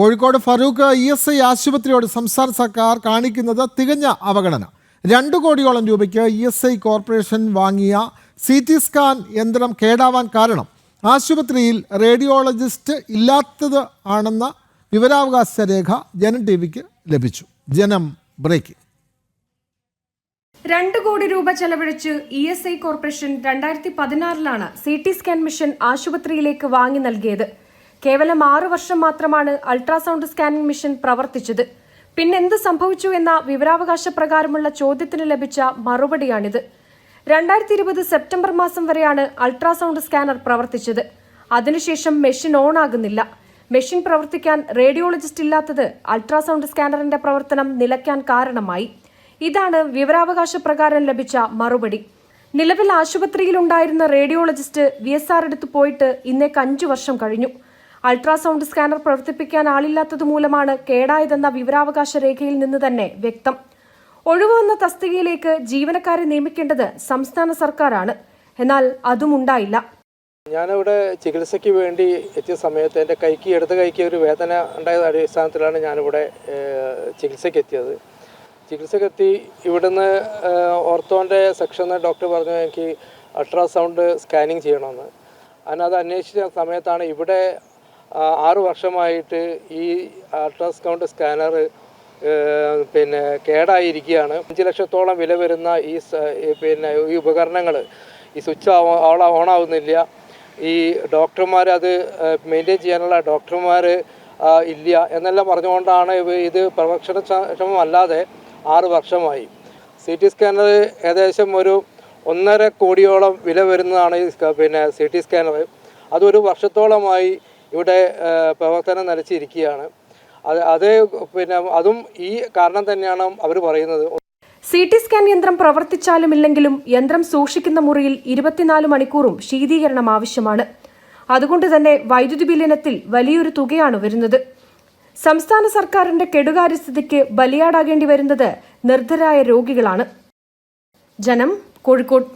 Kozhikode Farook E S I ആശുപത്രിയോട് സംസ്ഥാന സർക്കാർ കാണിക്കുന്നത് തികഞ്ഞ അവഗണന. രണ്ടു കോടിയോളം രൂപയ്ക്ക് ഇ എസ് ഐ കോർപ്പറേഷൻ വാങ്ങിയ സി ടി സ്കാൻ യന്ത്രം കേടാവാൻ കാരണം ആശുപത്രിയിൽ റേഡിയോളജിസ്റ്റ് ഇല്ലാത്തത് ആണെന്ന വിവരാവകാശ രേഖ ജനം ടി വിക്ക് ലഭിച്ചു. ജനം ബ്രേക്ക്. രണ്ട് കോടി രൂപ ചെലവഴിച്ച് ഇ എസ് ഐ കോർപ്പറേഷൻ രണ്ടായിരത്തി പതിനാറിലാണ് സി ടി സ്കാൻ മിഷൻ ആശുപത്രിയിലേക്ക് വാങ്ങി നൽകിയത്. കേവലം ആറു വർഷം മാത്രമാണ് അൾട്രാസൗണ്ട് സ്കാനിംഗ് മിഷൻ പ്രവർത്തിച്ചത്. പിന്നെന്ത് സംഭവിച്ചു എന്ന വിവരാവകാശ പ്രകാരമുള്ള ചോദ്യത്തിന് ലഭിച്ച മറുപടിയാണിത്. രണ്ടായിരത്തി ഇരുപത് സെപ്റ്റംബർ മാസം വരെയാണ് അൾട്രാസൗണ്ട് സ്കാനർ പ്രവർത്തിച്ചത്. അതിനുശേഷം മെഷീൻ ഓൺ ആകുന്നില്ല മെഷീൻ പ്രവർത്തിക്കാൻ റേഡിയോളജിസ്റ്റ് ഇല്ലാത്തത് അൾട്രാസൗണ്ട് സ്കാനറിന്റെ പ്രവർത്തനം നിലയ്ക്കാൻ കാരണമായി. ഇതാണ് വിവരാവകാശ പ്രകാരം ലഭിച്ച മറുപടി. നിലവിൽ ആശുപത്രിയിലുണ്ടായിരുന്ന റേഡിയോളജിസ്റ്റ് വി എസ് ആർ എടുത്തു പോയിട്ട് ഇന്നേക്ക് അഞ്ചു വർഷം കഴിഞ്ഞു. അൾട്രാസൗണ്ട് സ്കാനർ പ്രവർത്തിപ്പിക്കാൻ ആളില്ലാത്തത് മൂലമാണ് കേടായതെന്ന വിവരാവകാശ രേഖയിൽ നിന്ന് തന്നെ വ്യക്തം. ഒഴിവുവന്ന തസ്തികയിലേക്ക് ജീവനക്കാരെ നിയമിക്കേണ്ടത് സംസ്ഥാന സർക്കാരാണ്. എന്നാൽ അതും ഉണ്ടായില്ല. ഞാനിവിടെ ചികിത്സയ്ക്ക് വേണ്ടി എത്തിയ സമയത്ത് എന്റെ കൈക്ക് ഇടത് കൈക്ക് ഒരു വേദന ഉണ്ടായ അടിസ്ഥാനത്തിലാണ് ഞാനിവിടെ ചികിത്സയ്ക്ക് എത്തിയത്. ചികിത്സക്കെത്തി ഇവിടുന്ന് ഓർത്തോന്റെ സെക്ഷനിൽ ഡോക്ടർ പറഞ്ഞു എനിക്ക് അൾട്രാസൗണ്ട് സ്കാനിങ് ചെയ്യണമെന്ന്. അതിനത് അത് അന്വേഷിച്ച സമയത്താണ് ഇവിടെ ആറ് വർഷമായിട്ട് ഈ അൾട്രാസൗണ്ട് സ്കാനർ പിന്നെ കേടായിരിക്കുകയാണ്. അഞ്ച് ലക്ഷത്തോളം വില വരുന്ന ഈ പിന്നെ ഈ ഉപകരണങ്ങൾ ഈ സ്വിച്ച് ഓൺ ഓണാവുന്നില്ല. ഈ ഡോക്ടർമാർ അത് മെയിന്റെയിൻ ചെയ്യാനുള്ള ഡോക്ടർമാർ ഇല്ല. എന്നെല്ലാം പറഞ്ഞുകൊണ്ടാണ് ഇത് പ്രവർത്തനക്ഷമമല്ലാതെ ആറ് വർഷമായി. സി ടി സ്കാനർ ഏകദേശം ഒരു ഒന്നര കോടിയോളം വില വരുന്നതാണ് ഈ പിന്നെ സി ടി സ്കാനർ. അതൊരു വർഷത്തോളമായി ഇവിടെ പ്രവർത്തനം നിലച്ചിരിക്കുകയാണ് അത് അത് പിന്നെ അതും ഈ കാരണം തന്നെയാണ് അവർ പറയുന്നത്. സി ടി സ്കാൻ യന്ത്രം പ്രവർത്തിച്ചാലും ഇല്ലെങ്കിലും യന്ത്രം സൂക്ഷിക്കുന്ന മുറിയിൽ ഇരുപത്തിനാല് മണിക്കൂറും ശീതീകരണം ആവശ്യമാണ്. അതുകൊണ്ട് തന്നെ വൈദ്യുതി ബില്ലിനത്തിൽ വലിയൊരു തുകയാണ് വരുന്നത്. സംസ്ഥാന സർക്കാരിന്റെ കെടുകാര്യസ്ഥിതിക്ക് ബലിയാടാകേണ്ടി വരുന്നത് നിർദ്ധരായ രോഗികളാണ്. ജനം കോഴിക്കോട്.